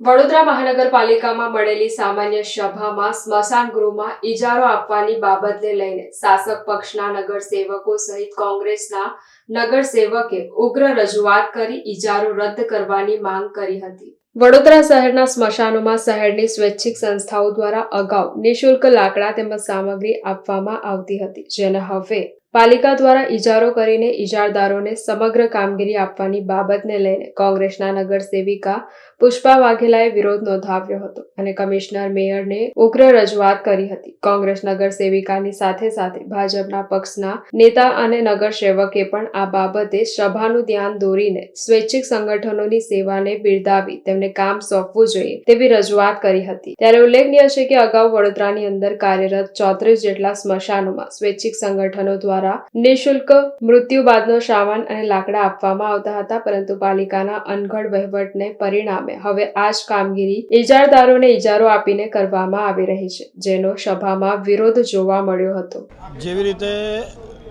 વડોદરા મહાનગરપાલિકામાં મળેલી સામાન્ય સભામાં સ્મશાન ગૃહમાં ઇજારો આપવાની બાબતને લઈને શાસક પક્ષના નગરસેવકો સહિત કોંગ્રેસના નગરસેવકે ઉગ્ર રજૂઆત કરી ઇજારો રદ કરવાની માંગ કરી હતી. વડોદરા શહેરના સ્મશાનોમાં શહેરની સ્વૈચ્છિક સંસ્થાઓ દ્વારા અગાઉ નિઃશુલ્ક લાકડા તેમજ સામગ્રી આપવામાં આવતી હતી, જેને હવે પાલિકા દ્વારા ઇજારો કરીને ઇજારદારોને સમગ્ર કામગીરી આપવાની બાબતને લઈને કોંગ્રેસના નગરસેવિકા પુષ્પા વાઘેલાએ વિરોધ નોંધાવ્યો હતો અને કમિશનર મેયરને ઉગ્ર રજૂઆત કરી હતી. કોંગ્રેસ નગરસેવિકાની સાથે સાથે ભાજપના પક્ષના નેતા અને નગરસેવકે પણ આ બાબતે સભાનું ધ્યાન દોરીને સ્વૈચ્છિક સંગઠનોની સેવાને બિરદાવી તેમને કામ સોંપવું જોઈએ તેવી રજૂઆત કરી હતી. ત્યારે ઉલ્લેખનીય છે કે અગાઉ વડોદરાની અંદર કાર્યરત ચોત્રીસ જેટલા સ્મશાનોમાં સ્વૈચ્છિક સંગઠનો દ્વારા નિઃશુલ્ક મૃત્યુ બાદનો સામાન અને લાકડા આપવામાં આવતા હતા, પરંતુ પાલિકાના અનગઢ વહીવટને પરિણામે હવે આ જ કામગીરી ઇજારદારોને ઇજારો આપીને કરવામાં આવી રહી છે, જેનો સભામાં વિરોધ જોવા મળ્યો હતો. જેવી રીતે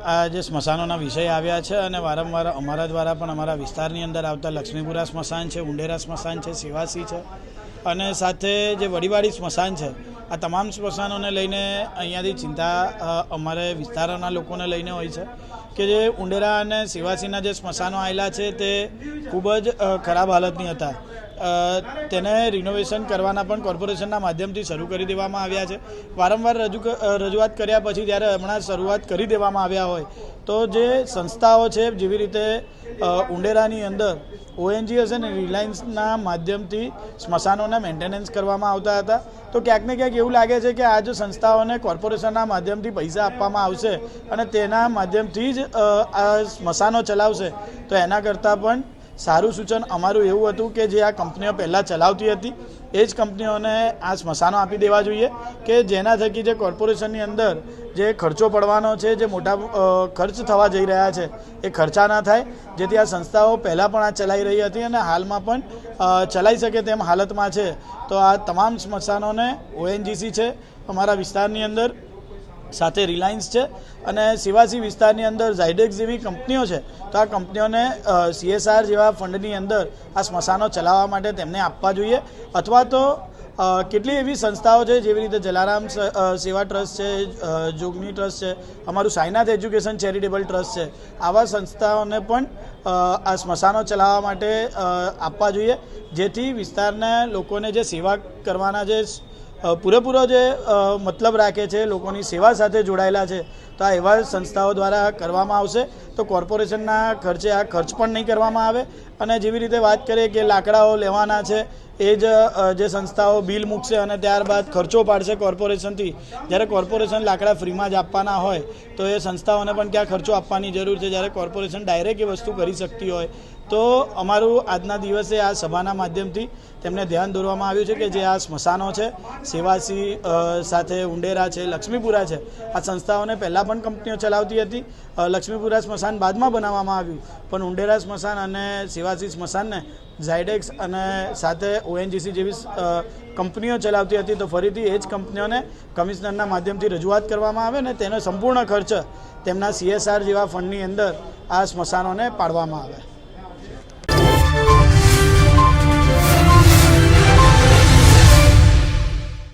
આ જે સ્મશાનોના વિષય આવ્યા છે અને વારંવાર અમારા દ્વારા પણ અમારા વિસ્તારની અંદર આવતા લક્ષ્મીપુરા સ્મશાન છે, ઉંડેરા સ્મશાન છે સેવાસી છે અને સાથે જે વડીવાડી સ્મશાન છે, આ તમામ સ્મશાનોને લઈને અહીંયાથી ચિંતા અમારે વિસ્તારોના લોકોને લઈને હોય છે કે જે ઉંડેરા અને સિવાસીના જે સ્મશાનો આવેલા છે તે ખૂબ જ ખરાબ હાલતની હતા. તેને રિનોવેશન કરવાના પણ કોર્પોરેશનના માધ્યમથી શરૂ કરી દેવામાં આવ્યા છે. વારંવાર રજૂ રજૂઆત કર્યા પછી જ્યારે હમણાં શરૂઆત કરી દેવામાં આવ્યા હોય, તો જે સંસ્થાઓ છે જેવી રીતે ઉંડેરાની અંદર ઓએનજીએસ અને રિલાયન્સના માધ્યમથી સ્મશાનોના મેન્ટેનન્સ કરવામાં આવતા હતા. તો ક્યાંક ને ક્યાંક એવું લાગે છે કે આ જો સંસ્થાઓને કોર્પોરેશનના માધ્યમથી પૈસા આપવામાં આવશે અને તેના માધ્યમથી જ આ સ્મશાનો ચલાવશે. તો એના કરતાં પણ સારું સૂચન અમારું એવું હતું કે જે આ કંપનીઓ પહેલાં ચલાવતી હતી, એ જ કંપનીઓને આ સ્મશાનો આપી દેવા જોઈએ કે જેના થકી જે કોર્પોરેશનની અંદર જે ખર્ચો પડવાનો છે, જે મોટા ખર્ચ થવા જઈ રહ્યા છે, એ ખર્ચા ના થાય. જેથી આ સંસ્થાઓ પહેલાં પણ આ ચલાવી રહી હતી અને હાલમાં પણ ચલાવી શકે તેમ હાલતમાં છે. તો આ તમામ સ્મશાનોને ઓએનજીસી છે. અમારા વિસ્તારની અંદર સાથે રિલાયન્સ છે અને સિવાસી વિસ્તારની અંદર ઝાયડેક્સ જેવી કંપનીઓ છે, તો આ કંપનીઓને સીએસઆર જેવા ફંડની અંદર આ સ્મશાનો ચલાવવા માટે તેમને આપવા જોઈએ. અથવા તો કેટલી એવી સંસ્થાઓ છે જેવી રીતે જલારામ સેવા ટ્રસ્ટ છે જોગની ટ્રસ્ટ છે, અમારું સાઈનાથ એજ્યુકેશન ચેરિટેબલ ટ્રસ્ટ છે, આવા સંસ્થાઓને પણ આ સ્મશાનો ચલાવવા માટે આપવા જોઈએ. જેથી વિસ્તારના લોકોને જે સેવા કરવાના જે પૂરેપૂરો જે મતલબ રાખે છે, લોકોની સેવા સાથે જોડાયેલા છે, તો આ એવા સંસ્થાઓ દ્વારા કરવામાં આવશે. તો કોર્પોરેશનના ખર્ચે આ ખર્ચ પણ નહીં કરવામાં આવે. અને જેવી રીતે વાત કરીએ કે લાકડાઓ લેવાના છે, એ જ જે સંસ્થાઓ બિલ મૂકશે અને ત્યારબાદ ખર્ચો પાડશે કોર્પોરેશનથી. જ્યારે કોર્પોરેશન લાકડા ફ્રીમાં જ આપવાના હોય, તો એ સંસ્થાઓને પણ ક્યાં ખર્ચો આપવાની જરૂર છે. જ્યારે કોર્પોરેશન ડાયરેક્ટ એ વસ્તુ કરી શકતી હોય તો અમારું આજના દિવસે આ સભાના માધ્યમથી તેમને ધ્યાન દોરવામાં આવ્યું છે કે જે આ સ્મશાનો છે, સેવાસી સાથે ઉંડેરા છે, લક્ષ્મીપુરા છે, આ સંસ્થાઓને પહેલાં પણ કંપનીઓ ચલાવતી હતી. લક્ષ્મીપુરા સ્મશાન બાદમાં બનાવવામાં આવ્યું. પણ ઉંડેરા સ્મશાન અને સેવાસી સ્મશાનને ઝાયડેક્સ અને સાથે ઓએનજીસી જેવી કંપનીઓ ચલાવતી હતી તો ફરીથી એ જ કંપનીઓને કમિશનરના માધ્યમથી રજૂઆત કરવામાં આવે ને તેનો સંપૂર્ણ ખર્ચ તેમના સીએસઆર જેવા ફંડની અંદર આ સ્મશાનોને પાડવામાં આવે.